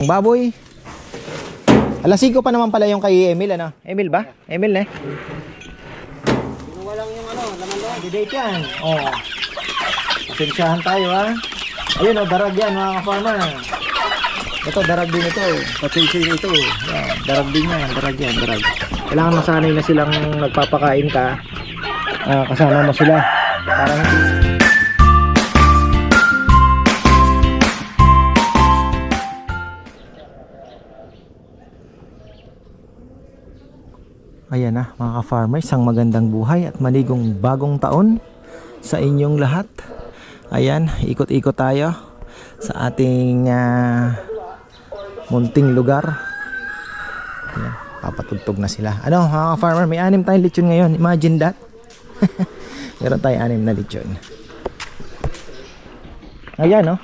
Baboy. Alas 5 pa naman pala yung kay Emil, ano? Emil ba? Emil, eh? Kinuha lang yung ano, laman loob. Didate yan. Oh. Pasensyahan tayo, ha? Ayun, oh, darag yan, mga ka-farmer. Ito, darag din ito. Patsisay ito. Yan, darag din yan. Darag yan, darag. Kailangan masanay na silang nagpapakain ka. Ah, kasama mo sila. Para Ayan na mga ka-farmers, isang magandang buhay at maligong bagong taon sa inyong lahat. Ayan, ikot-ikot tayo sa ating ah, munting lugar. Ayan, papatugtog na sila. Ano mga ka-farmer, may anim tayong lechon ngayon. Imagine that. Meron tayong anim na lechon. Ayan no.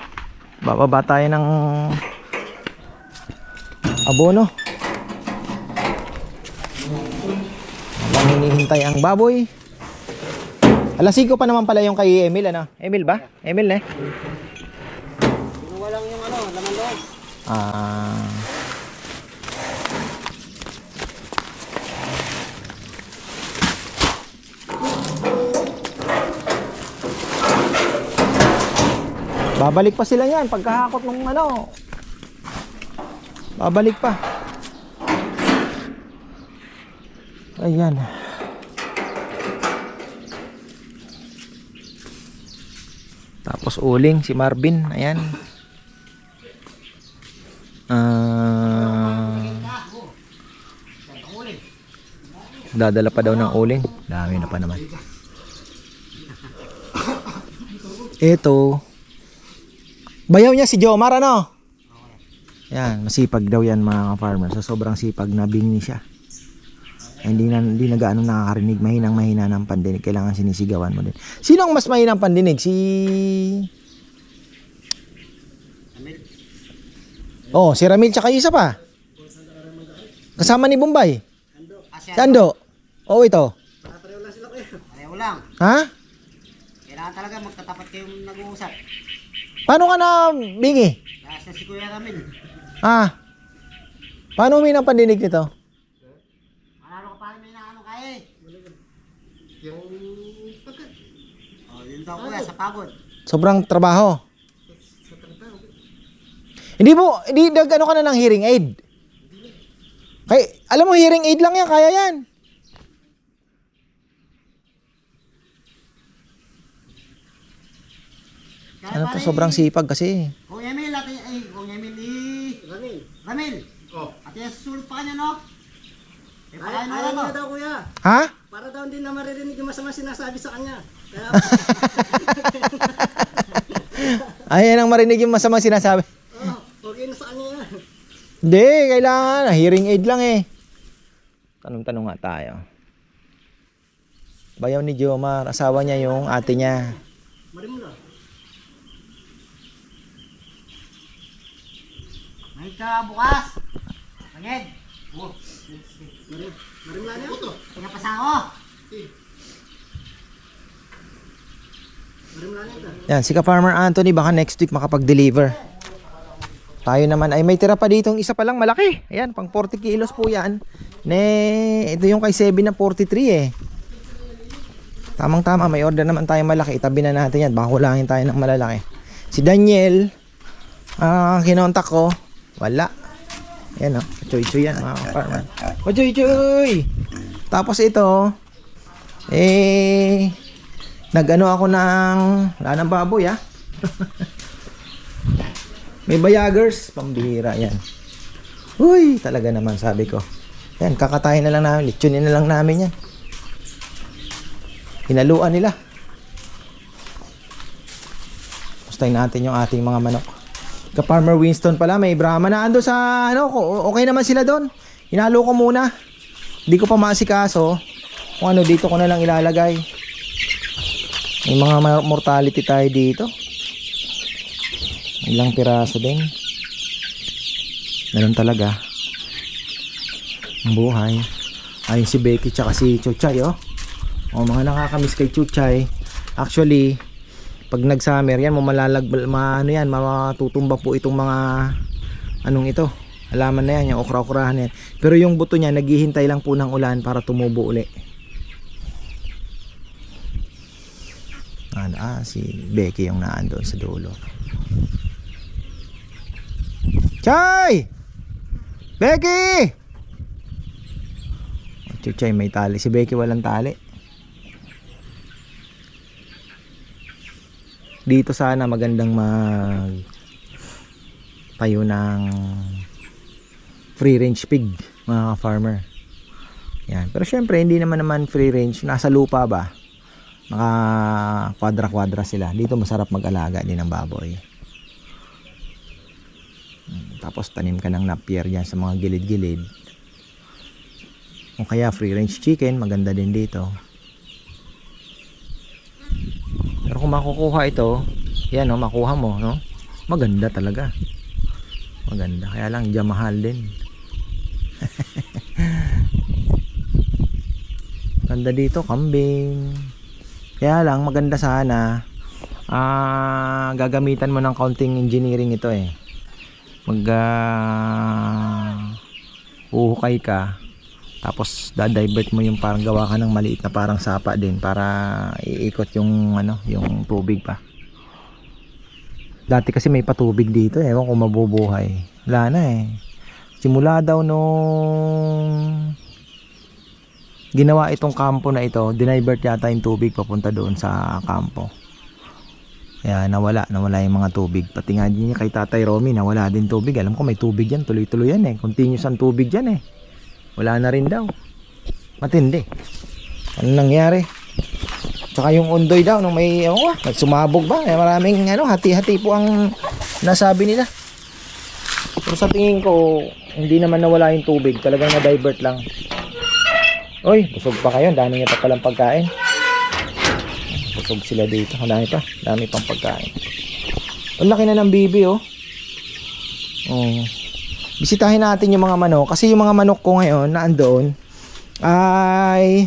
Bababa tayo ng abono. Habang hinihintay ang baboy. Alas 5 pa naman pala yung kay Emil, ano? Emil ba? Emil, eh? Kinuha lang yung ano, laman loob. Ah... Babalik pa sila yan pagkahakot ng ano. Babalik pa. Ayan. Tapos uling si Marvin, ayan. Ah. dadala pa daw ng uling. Dami na pa naman. Ito. Bayaw niya si Jomar ano? Yan, masipag daw yan mga farmer. Sa sobrang sipag na bingi siya. Hindi na hindi na gaano nakakarinig, mahinang mahina ng pandinig. Kailangan sinisigawan mo din. Sino ang mas mahinang pandinig? Si Oh, si Ramil tsaka isa pa. Kasama ni Bombay. Si Ando. Oh, ito. pareho lang sila kuya. Pareho lang. Ha? Kailangan talaga magkatapat kayong nag-uusap. Paano ka na bingi? Nasa si Kuya Ramil. Ah. Paano huminang pandinig nito? Manalo ka pa may naano kaya eh. Yung pagkat. Oh, yun daw kuya, sa pagod. Sobrang trabaho. Hindi mo, hindi nag ano ka na ng hearing aid. Kay, alam mo hearing aid lang yan, kaya yan. Kaya Ano to pare, sobrang sipag kasi. Kung Emil, ate, ay, kung Emil, eh. Ramil. Ramil. Oh. Ate, susulot pa kanya, no? Eh, pakain mo Ayaw ano? niya daw kuya. Ha? Daw hindi na maririnig yung masama sinasabi sa kanya. Kaya Ayan ang marinig yung masamang sinasabi. oh, okay na sa kanya yan. Hindi, kailangan. Hearing aid lang eh. Tanong-tanong nga tayo. Bayaw ni Jomar, asawa niya yung ate niya. Mari mo na. May ka bukas. Panged. Oh, Mari, mari mo na niya ito. pinapasa ako. Mari mo na niya ito. Yan, si ka-farmer Anthony baka next week makapag-deliver. Tayo naman ay may tira pa dito isa pa lang malaki. Ayan, pang 40 kilos po yan. Ne, ito yung kay Sebi na 43 eh. Tamang tama, may order naman tayo malaki. Itabi na natin yan. Baka kulangin tayo ng malalaki. Si Daniel, ah, kinontak ko. Wala. Ayan o, oh, choy-choy yan mga ka-farmer. O choy-choy! Tapos ito, eh, nagano ako ng, wala baboy ah. May bayagers, pambihira yan. Uy, talaga naman sabi ko. Yan, kakatayin na lang namin, litsunin na lang namin yan. Hinaluan nila. Gustahin natin yung ating mga manok. Ka Farmer Winston pala, may Brahma na ando sa ano, okay naman sila doon. Hinalo ko muna. Hindi ko pa maasikaso. Kung ano dito ko na lang ilalagay. May mga mortality tayo dito. Ilang piraso din. Meron talaga. Ang buhay. Ayun si Becky tsaka si Chuchay oh. O mga nakakamiss kay Chuchay. Actually, pag nag-summer yan, mamalag ma, ano yan, matutumba po itong mga anong ito? Halaman na yan, yung okra-okrahan yan. Pero yung buto niya, naghihintay lang po ng ulan para tumubo uli. Ah, si Becky yung naan doon sa dulo. Chay! Becky! Chuchay, may tali. Si Becky walang tali. Dito sana magandang mag tayo ng free range pig mga farmer. Yan. Pero syempre hindi naman naman free range nasa lupa ba? Naka kwadra-kwadra sila. Dito masarap mag-alaga din ng baboy. Hmm, Tapos tanim ka ng napier dyan sa mga gilid-gilid. O kaya free range chicken, maganda din dito. Pero kung makukuha ito, yan no, makuha mo, no? Maganda talaga. Maganda. Kaya lang, diyan mahal din. Ganda dito, kambing. Kaya lang, maganda sana. Ah, gagamitan mo ng counting engineering ito eh. Mag ah, uhukay ka. Tapos dadivert mo yung parang gawa ka ng maliit na parang sapa din para iikot yung ano, yung tubig pa. Dati kasi may patubig dito, eh. ewan kung mabubuhay. Wala na eh. Simula daw nung ginawa itong kampo na ito, dinivert yata yung tubig papunta doon sa kampo. Kaya nawala, nawala yung mga tubig. Pati nga din kay Tatay Romy, nawala din tubig. Alam ko may tubig yan, tuloy-tuloy yan eh. Continuous ang tubig yan eh. Wala na rin daw. Matindi. Ano nangyari? Tsaka yung undoy daw nung may ewan ko, nagsumabog ba? Eh, maraming ano, hati-hati po ang nasabi nila. Pero sa tingin ko, hindi naman nawala yung tubig. Talagang na-divert lang. Oy, busog pa kayo. Dami niya pa palang pagkain. Busog sila dito. Ang dami pa. Dami pang pagkain. Ang laki na ng bibi, oh. Oh. Bisitahin natin yung mga manok. Kasi yung mga manok ko ngayon na andoon ay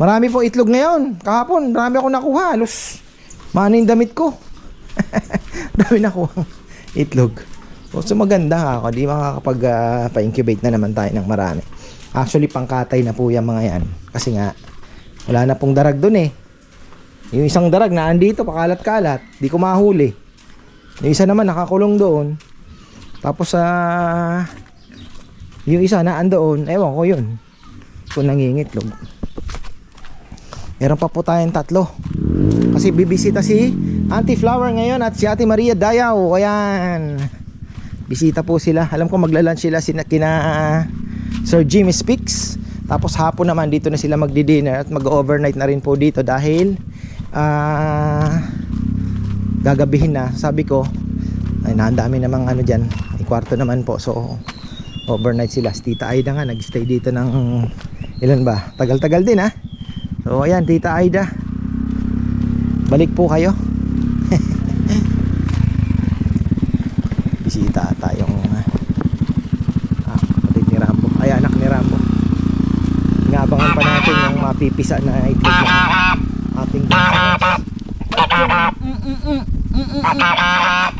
marami po itlog ngayon. Kahapon, marami ako nakuha. Halos mana yung damit ko. dami nakuha itlog. So maganda ako. Di makakapag ah, pa-incubate na naman tayo ng marami. Actually, pangkatay na po yung mga yan. Kasi nga, wala na pong darag dun eh. Yung isang darag na andito, pakalat-kalat. Di ko mahuli. Yung isa naman nakakulong doon. Tapos sa yung isa na andoon, ewan ko yun. Kung nangingitlog. Meron pa po tayong tatlo. Kasi bibisita si Auntie Flower ngayon at si Ate Maria Dayaw. Ayan. Bisita po sila. Alam ko magla-lunch sila sina, kina Sir Jimmy Speaks. Tapos hapon naman dito na sila magdi-dinner at mag-overnight na rin po dito dahil ah gagabihin na. Sabi ko, ay naandami namang ano. May kwarto naman po. So overnight sila. Si Tita Aida nga nag-stay dito ng ilan ba? Tagal-tagal din ha. So ayan Tita Aida. Balik po kayo. Bisita tayong ah, kapatid ni Rambo. Ay anak ni Rambo. Ingabangan pa natin yung mapipisa na itlog ng ating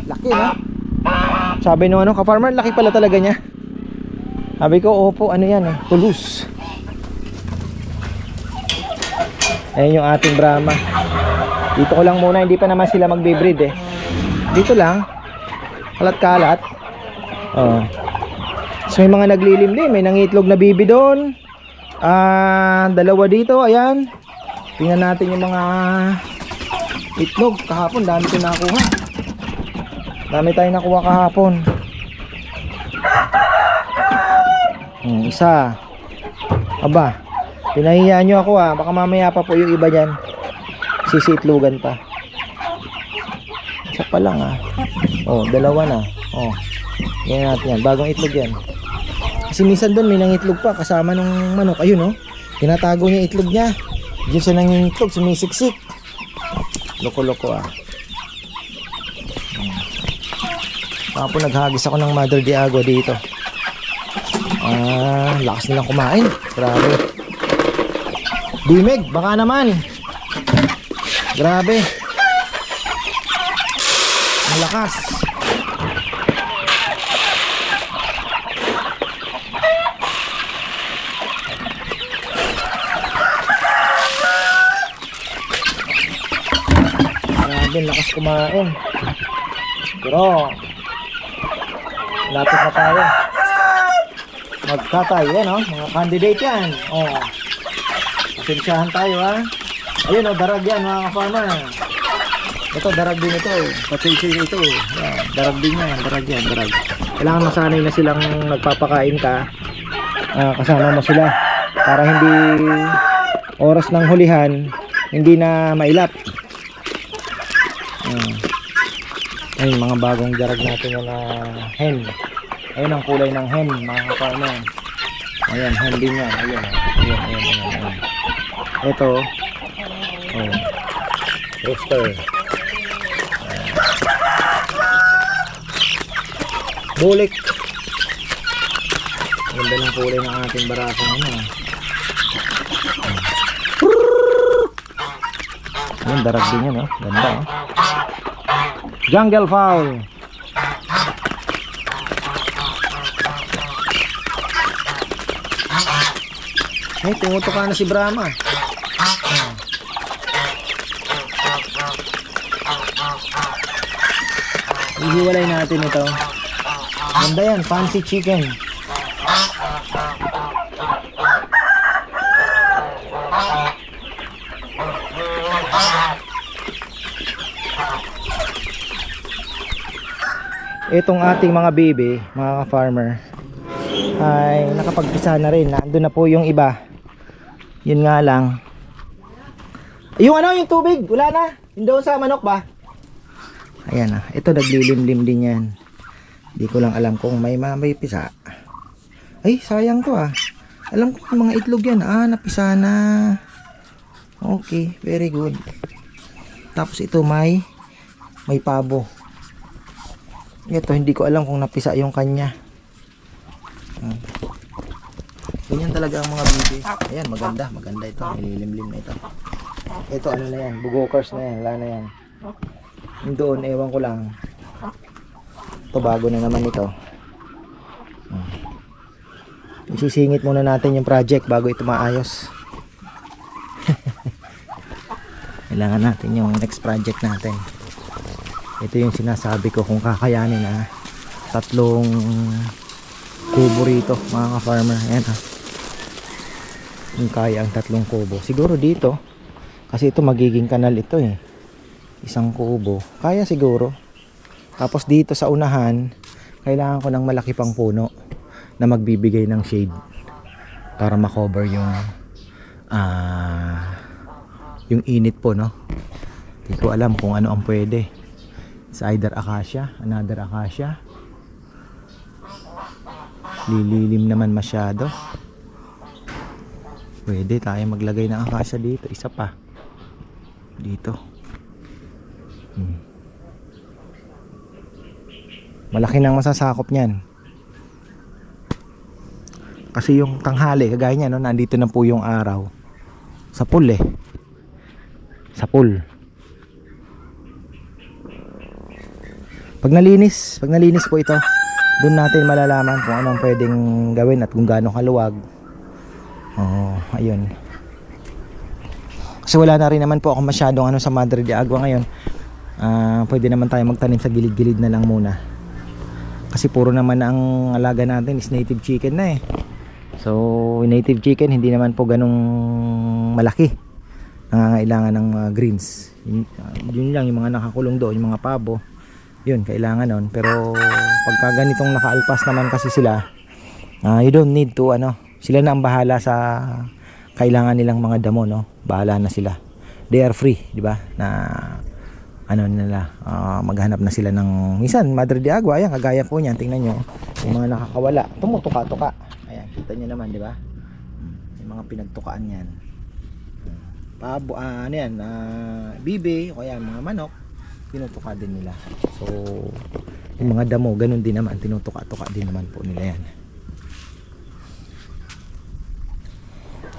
Laki no? Sabi nung ano, ka-farmer, laki pala talaga niya. Sabi ko, opo, ano yan eh, tulus. Ayan yung ating Brahma. Dito ko lang muna, hindi pa naman sila magbe-breed eh. Dito lang, kalat-kalat. Oh. So may mga naglilimlim, may nangitlog na bibi doon. Ah, dalawa dito, ayan. Tingnan natin yung mga itlog. Kahapon, dami ko nakuha. Dami tayong nakuha kahapon. Hmm, isa. Aba, pinahiya nyo ako ah. Baka mamaya pa po yung iba dyan. Sisitlugan pa. Isa pa lang ah. Oh, dalawa na. Oh. Yan natin yan. Bagong itlog yan. Kasi minsan doon may nangitlog pa kasama ng manok. Ayun oh. Tinatago niya itlog niya. Diyan siya nangitlog, sumisiksik. Loko-loko ah. Tapos naghagis ako ng Mother Diago dito. Ah, lakas nilang kumain. Grabe. Dimig, baka naman. Grabe. Ang lakas. Din, lakas kumain. Pero, lapit na tayo. Magkatay, yan oh, mga candidate yan. Oh. Pasensyahan tayo ha. Ayun oh, darag yan mga ka-farmer. Ito, darag din ito. Patsay-say ito. Yan, darag din yan, darag yan, darag. Kailangan masanay na silang nagpapakain ka. Ah, kasama mo sila. Para hindi oras ng hulihan, hindi na mailap. Ayan. Ayun, mga bagong darag natin na hen. Ayun ang kulay ng hen, mga kaparmer. Ayan, hen din yan. Ayan, ayan, ayan, ayan. ayan. Ito, oh, rooster. Bulik. Ganda ng kulay ng ating barasang ano. ah. Ayan, darag din yan, oh. Ganda, oh. Jungle fowl. Ay, tumutuka na si Brahma. Ah. Ihiwalay natin ito. Ganda yan, fancy chicken. Itong ating mga baby, mga ka-farmer, ay nakapagpisa na rin. Nandun na po yung iba. Yun nga lang. Yung ano, yung tubig, wala na. Yung doon sa manok ba? Ayan na. Ito naglilimlim din yan. Di ko lang alam kung may may pisa. Ay, sayang to ah. Alam ko yung mga itlog yan. Ah, napisa na. Okay, very good. Tapos ito may may pabo. Ito, hindi ko alam kung napisa yung kanya. Ah. Ganyan talaga ang mga bibi. Ayan, maganda. Maganda ito. Nililimlim na ito. Ito, ano na yan. Bugokers na yan. Wala na yan. Doon, ewan ko lang. Ito, bago na naman ito. Hmm. Isisingit muna natin yung project bago ito maayos. Kailangan natin yung next project natin. Ito yung sinasabi ko kung kakayanin na tatlong kubo rito mga ka-farmer. Ayan ah. Kung kaya ang tatlong kubo. Siguro dito. Kasi ito magiging kanal ito eh. Isang kubo. Kaya siguro. Tapos dito sa unahan, kailangan ko ng malaki pang puno na magbibigay ng shade para makover yung ah yung init po no. Hindi ko alam kung ano ang pwede. It's either acacia, another acacia. Lililim naman masyado. Pwede tayo maglagay ng acacia dito. Isa pa. Dito. Hmm. Malaki nang masasakop niyan. Kasi yung tanghali, kagaya niya, no, nandito na po yung araw. Sa pool eh. Sa pool. Pag nalinis, pag nalinis po ito, doon natin malalaman kung anong pwedeng gawin at kung gaano kaluwag. Oo, ayun. Kasi wala na rin naman po ako masyadong ano sa Madre de Agua ngayon. Ah, pwede naman tayo magtanim sa gilid-gilid na lang muna. Kasi puro naman ang alaga natin is native chicken na eh. So, native chicken hindi naman po ganong malaki. Nangangailangan ng mga greens. Yun, ah, yun lang yung mga nakakulong doon, yung mga pabo yun kailangan nun. Pero pagka ganitong nakaalpas naman kasi sila ah, you don't need to ano sila na ang bahala sa kailangan nilang mga damo no? Bahala na sila. They are free di ba? Na ano nila ah, maghanap na sila ng minsan Madre de Agua ayan kagaya po niyan tingnan nyo yung mga nakakawala tumutuka-tuka. Ayan kita nyo naman di ba? Yung mga pinagtukaan yan pabo ah, ano yan ah, bibe o kaya mga manok tinutuka din nila. So yung mga damo ganun din naman. Tinutuka-tuka din naman po nila yan.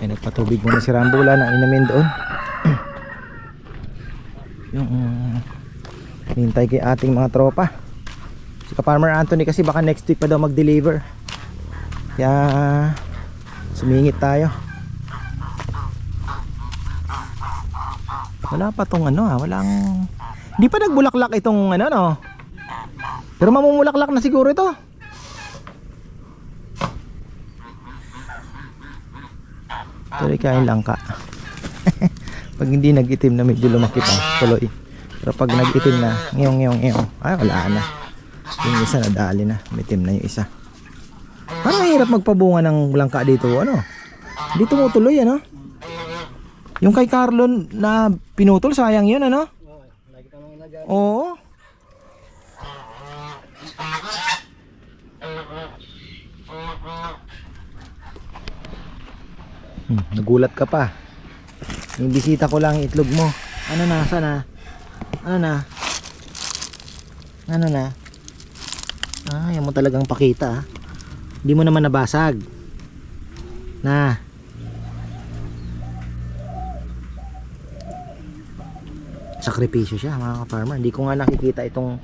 Ay nagpatubig muna si Rambula na inamin doon. Yung um, hintay kay ating mga tropa. Si ka-farmer Anthony kasi baka next week pa daw mag-deliver. Kaya sumingit tayo. Wala pa tong ano ha walang Di pa nagbulaklak itong ano no. Pero mamumulaklak na siguro ito. Tuloy kain langka. pag hindi nag-itim na medyo lumaki pa, tuloy. Pero pag nag-itim na, ngiyong ngiyong ngiyong, ay wala na. Yung isa nadali na, mitim na yung isa. Parang hirap magpabunga ng langka dito, ano? Hindi tumutuloy, ano? Yung kay Carlon na pinutol, sayang yun, ano? Oo. Hmm, nagulat ka pa. Yung bisita ko lang itlog mo. Ano na? Sana? Ano na? Ano na? Ah, yan mo talagang pakita. ah. Hindi mo naman nabasag. Na. Sakripisyo siya mga ka-farmer. Hindi ko nga nakikita itong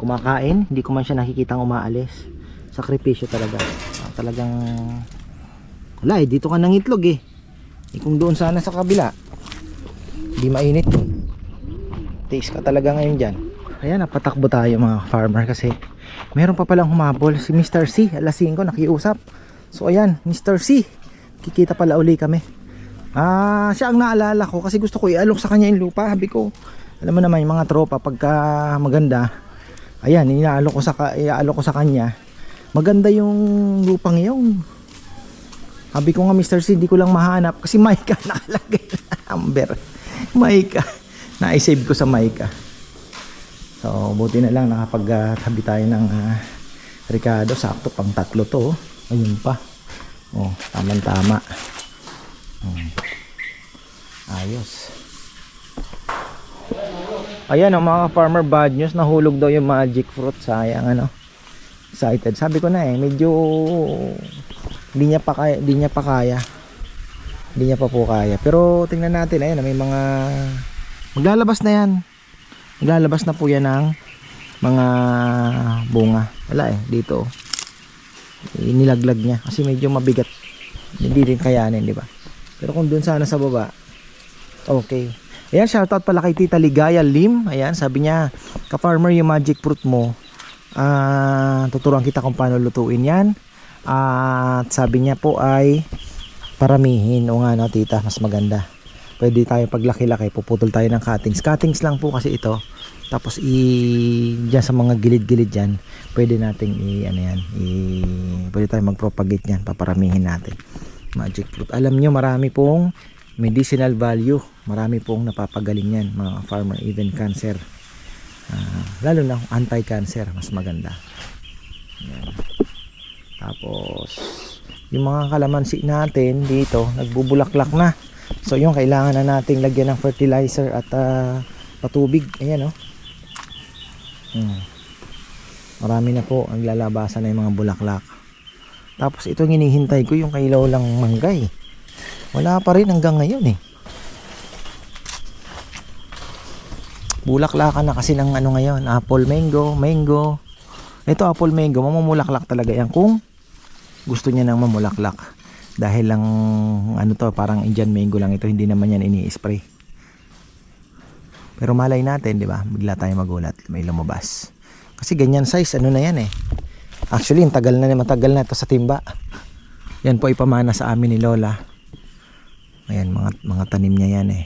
kumakain. Hindi ko man siya nakikita umaalis. Sakripisyo talaga. Ah, talagang wala eh. Dito ka nang itlog eh. Eh kung doon sana sa kabila. Hindi mainit. Taste ka talaga ngayon dyan. Ayan, napatakbo tayo mga farmer kasi meron pa palang humabol si Mr. C. Alas 5 nakiusap. So ayan, Mr. C. Kikita pala uli kami. Ah, siya ang naalala ko kasi gusto ko ialok sa kanya yung lupa. Sabi ko, alam mo naman yung mga tropa pagka maganda, ayan, inaalok ko sa iaalok ko sa kanya. Maganda yung lupang yun. Sabi ko nga Mr. C, di ko lang mahanap kasi Maika nakalagay na number. Maika. Na-save ko sa Maika. So, buti na lang nakapagtabi tayo ng ah, Ricardo. Sakto, pang tatlo to. oh. Ayun pa. Oh, tamang tama. Hmm. Ayos. Ayan ang mga farmer bad news. Nahulog daw yung magic fruit. Sayang ano. Excited. Sabi ko na eh, medyo hindi niya pa kaya, hindi niya pa kaya. Hindi niya pa po kaya. Pero tingnan natin, ayun, may mga maglalabas na 'yan. Maglalabas na po 'yan ng mga bunga. Wala eh dito. Inilaglag niya kasi medyo mabigat. Hindi din kayanin, di ba? Pero kung doon sana sa baba, okay. Ayan, shoutout pala kay Tita Ligaya Lim. Ayan, sabi niya, ka-farmer yung magic fruit mo. Ah, tuturuan kita kung paano lutuin 'yan. At sabi niya po ay paramihin. O nga no, tita, mas maganda. Pwede tayo paglaki-laki, puputol tayo ng cuttings. Cuttings lang po kasi ito. Tapos i diyan sa mga gilid-gilid diyan, pwede nating i ano yan, i pwede tayo mag-propagate niyan, paparamihin natin. Magic fruit. Alam niyo marami pong medicinal value. Marami pong napapagaling yan, mga farmer, even cancer. Ah, lalo na anti-cancer, mas maganda. Yan. Tapos, yung mga kalamansi natin dito, nagbubulaklak na. So, yung kailangan na nating lagyan ng fertilizer at ah, patubig. Ayan, oh. Hmm. Marami na po ang lalabasan yung mga bulaklak. Tapos, ito ang hinihintay ko, yung kailaw lang manggay. Wala pa rin hanggang ngayon, eh. Bulaklakan na kasi ng ano ngayon, apple mango, mango. Ito apple mango, mamumulaklak talaga yan kung gusto niya nang mamulaklak. Dahil lang ano to, parang Indian mango lang ito, hindi naman yan ini-spray. Pero malay natin, di ba? Bigla tayo magulat, may lumabas. Kasi ganyan size, ano na yan eh. Actually, ang tagal na, matagal na ito sa timba. Yan po ipamana sa amin ni Lola. Ayan, mga, mga tanim niya yan eh.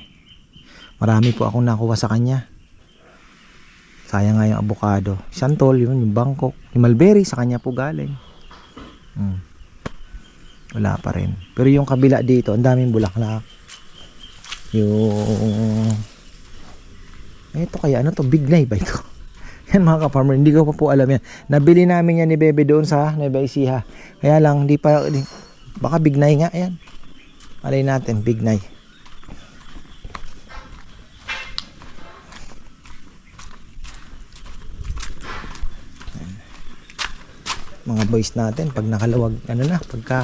Marami po akong nakuha sa kanya. Sayang nga yung avocado. Santol, yun, yung Bangkok. Yung mulberry, sa kanya po galing. Hmm. Wala pa rin. Pero yung kabila dito, ang daming bulaklak. Yung... Ito kaya, ano to? Big Nay ba ito? Yan mga ka-farmer, hindi ko pa po alam yan. Nabili namin yan ni Bebe doon sa Nueva Ecija. Kaya lang, di pa... Di, baka Big Nay nga, yan. Malay natin, Big Nay. mga boys natin pag nakalawag ano na pagka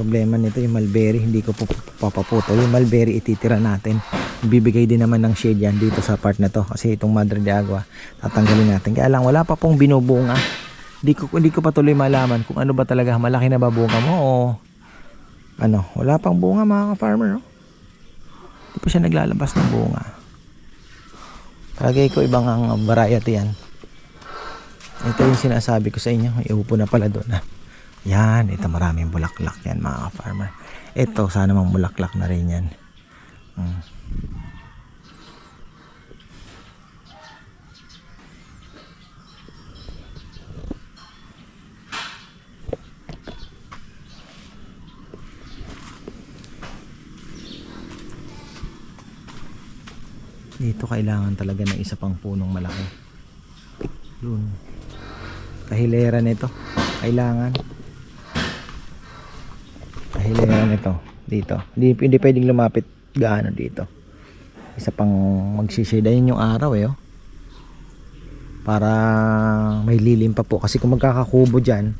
problema nito yung mulberry hindi ko papaputol yung mulberry ititira natin bibigay din naman ng shade yan dito sa part na to kasi itong madre de agua tatanggalin natin kaya lang wala pa pong binubunga hindi ko, hindi ko pa tuloy malaman kung ano ba talaga malaki na ba bunga mo o ano wala pang bunga mga farmer no? hindi pa siya naglalabas ng bunga Palagay ko ibang ang variety yan. Ito yung sinasabi ko sa inyo. May upo na pala doon. ah. Yan, ito maraming bulaklak yan mga farmer. Ito, sana mang bulaklak na rin yan. Mm. Dito kailangan talaga ng isa pang punong malaki. Yun. Kahilera nito. Kailangan. Kahilera nito. Dito. Hindi, hindi pwedeng lumapit gaano dito. Isa pang magsisida yun yung araw eh. Oh. Para may lilim pa po. Kasi kung magkakakubo dyan,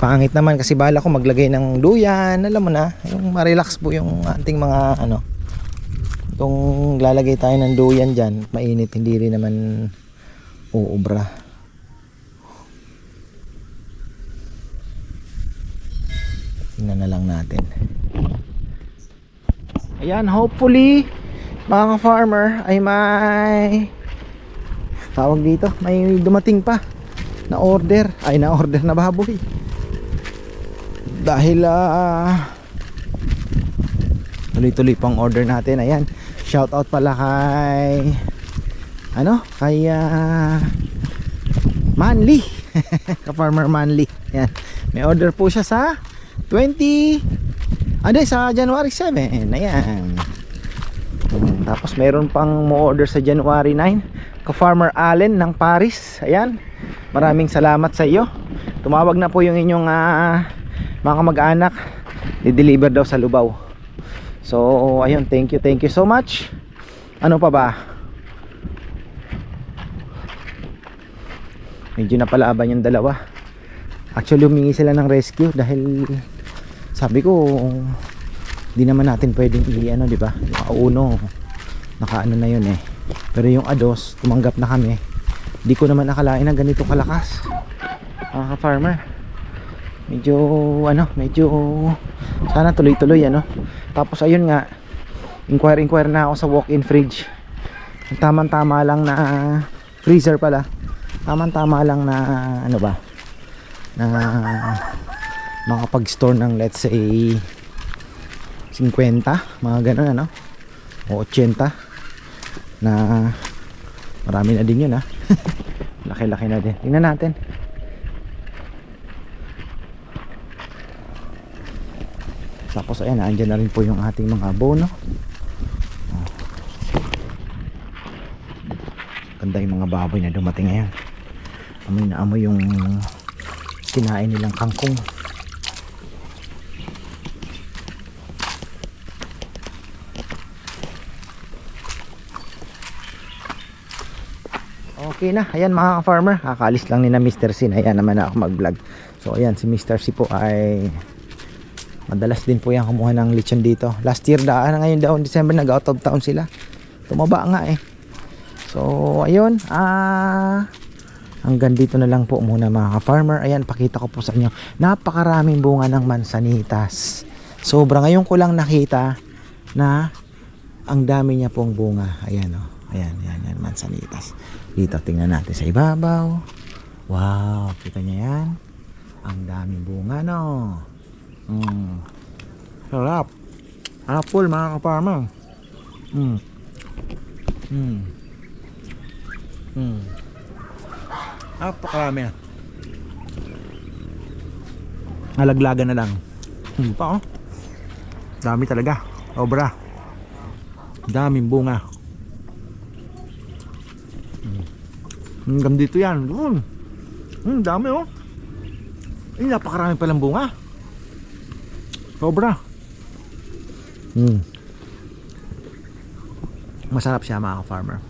pangit naman kasi bala ko maglagay ng duyan. Alam mo na, yung ma-relax po yung ating mga ano, kung lalagay tayo ng duyan dyan, mainit, hindi rin naman uubra. Tingnan na lang natin. Ayan, hopefully, mga farmer ay may tawag dito, may dumating pa na order, ay na order na baboy. Dahil ah tuloy-tuloy pang order natin. Ayan, shout out pala kay ano, kay ah, Manly. ka farmer Manly. Ayan. May order po siya sa 20 ano sa January 7. Ayan. Tapos meron pang mo order sa January 9 ka Farmer Allen ng Paris. Ayan. Maraming salamat sa iyo. Tumawag na po yung inyong ah, mga kamag-anak. I-deliver daw sa Lubao. So, ayun, thank you, thank you so much. Ano pa ba? Medyo napalaban yung dalawa. Actually, humingi sila ng rescue dahil sabi ko, di naman natin pwedeng i-ano, di ba? Yung nakaano na yun eh. Pero yung ados, tumanggap na kami. Di ko naman akalain na ganito kalakas. Mga ka-farmer. Medyo, ano, medyo, sana tuloy-tuloy, ano. Tapos ayun nga, inquire-inquire na ako sa walk-in fridge. Tamang-tama lang na freezer pala. Tamang-tama lang na ano ba? Na makapag-store ng let's say 50, mga ganun ano. O 80 na marami na din yun ha. Laki-laki na din. Tingnan natin. Tapos ayan, andyan na rin po yung ating mga abono. Oh. Ganda yung mga baboy na dumating ngayon. Amoy na amoy yung kinain nilang kangkong. Okay na, ayan mga farmer Kakaalis lang ni na Mr. Sin Ayan naman ako mag vlog So ayan, si Mr. Si po ay Madalas din po yan kumuha ng lechon dito. Last year daan ngayon daw December nag out of town sila. Tumaba nga eh. So ayun, ah hanggang dito na lang po muna mga ka-farmer. Ayan, pakita ko po sa inyo. Napakaraming bunga ng mansanitas. Sobra ngayon ko lang nakita na ang dami niya pong bunga. Ayan oh. Ayan, ayan, ayan, mansanitas. Dito tingnan natin sa ibabaw. Wow, kita niya yan. Ang daming bunga no. Mm. Sarap. Apple mga kaparma. Mm. Mm. Mm. Napakarami. Nalaglagan na lang. Hmm, pa oh. Dami talaga. Obra. Daming bunga. Mm. Hanggang dito yan. Doon. Hmm, dami oh. Eh, napakarami palang bunga. Sobra. Hmm. Masarap siya mga farmer.